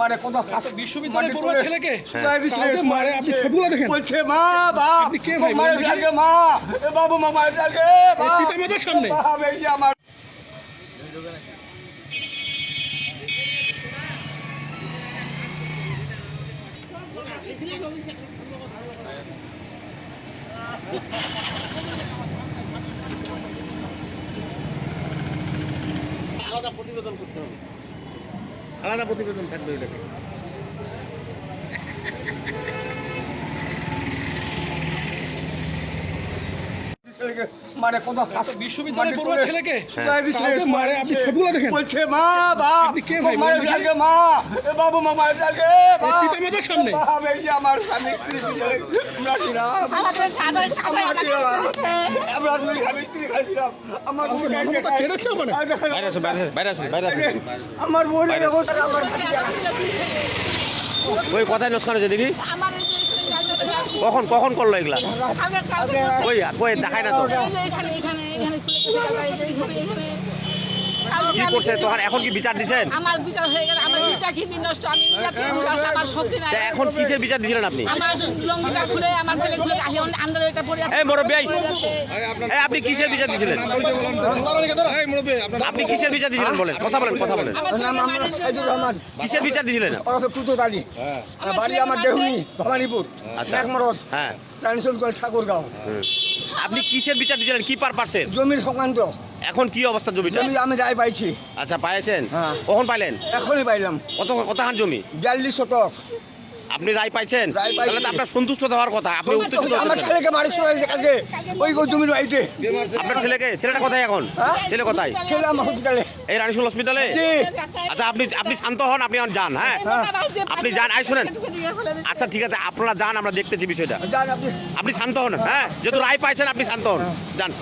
মানে কত বিশ্ববিদ্যালয়ে পড়ুয়া ছেলেকে? মারে, আপনি ছবিগুলো দেখেন। বলছে মা বা কে ভাই, মায়ের মা বাবু মা মায়ের কাছে মা এই সামনে? এই আমার আলাদা প্রতিবেদন করতে হবে। আলাদা প্রতিবেদন থাকবে এটাকে ছেলেকে মানে কত আচ্ছা, বিশ্ববিদ্যালয়ে পড়ুয়া ছেলেকে মারে, আপনি ছবিগুলো দেখেন। বলছে মা কে ভাই, মায়ের কাছে মা এ বাবু মা মায়ের কাছে মা। এই পিতামাতার সামনে? বাপ, এই যে আমার স্বামী স্ত্রী দুজনে আমরা ছিলাম। আমরা ছিলাম। আমরা দুই স্বামী স্ত্রী খাইছিলাম। আমার বোন? বাইরে আসুন বাইরে আসুন, বাইরে আসুন আমার অবস্থা আমার ওই কথাই নস্কান হয়েছে দেখি। আমার কখন কখন করল এগুলা? ওই কই দেখায় না তো এই যে এখানে এখানে এখানে খুলে দিয়েছে জায়গা, এই যে এখানে এখানে কালকে কি আমি করছে। তখন এখন কি বিচার দিছেন? আমার বিচার হয়ে গেল আমার দুইটা কিডনি নষ্ট আমি আমার শক্তি নাই। এখন কিসের বিচার দিছিলেন আপনি? আমার লঙ্গিটা খুলে আমার আসি আন্দারে একটা পড়ে এই মুরব্বী, এই। এই আপনি কিসের বিচার দিছিলেন? আপনি কিসের বিচার দিছিলেন বলেন? কথা বলেন কথা বলেন। কিসের বিচার দিছিলেন? আমার বাড়ি আমার দেহুনি ভবানীপুর। আচ্ছা। একমরদ হ্যাঁ। ঠাকুরগাঁও। আপনি কিসের বিচার দিছিলেন? কি পারপাসের? জমির সংক্রান্ত। এখন কি অবস্থা জমিটা? জমি আমি রায় পাইছি। আচ্ছা পাইছেন? হ্যাঁ। কখন পাইলেন? এখনই পাইলাম। কত কত হান জমি? বিয়াল্লিশ শতক। আপনি রায় পাইছেন? রায় পাইছি। তাহলে তো আপনার সন্তুষ্ট হওয়ার কথা। আপনি উত্তেজিত আমার হচ্ছেন কেন? ছেলেকে বাড়ি চলে গেছে কালকে। ওই গো জমির বাড়িতে। আপনার ছেলেকে? ছেলেটা কোথায় এখন? হ্যাঁ? ছেলে কোথায়? ছেলে আমার হসপিটালে এই রানীশুল হসপিটালে জি। আচ্ছা আপনি আপনি শান্ত হন আপনি এখন যান হ্যাঁ? আপনি যান, আই শুনেন। আচ্ছা ঠিক আছে আপনারা যান আমরা দেখতেছি বিষয়টা। যান আপনি। আপনি শান্ত হন হ্যাঁ? যেহেতু রায় পাইছেন আপনি শান্ত হন। যান।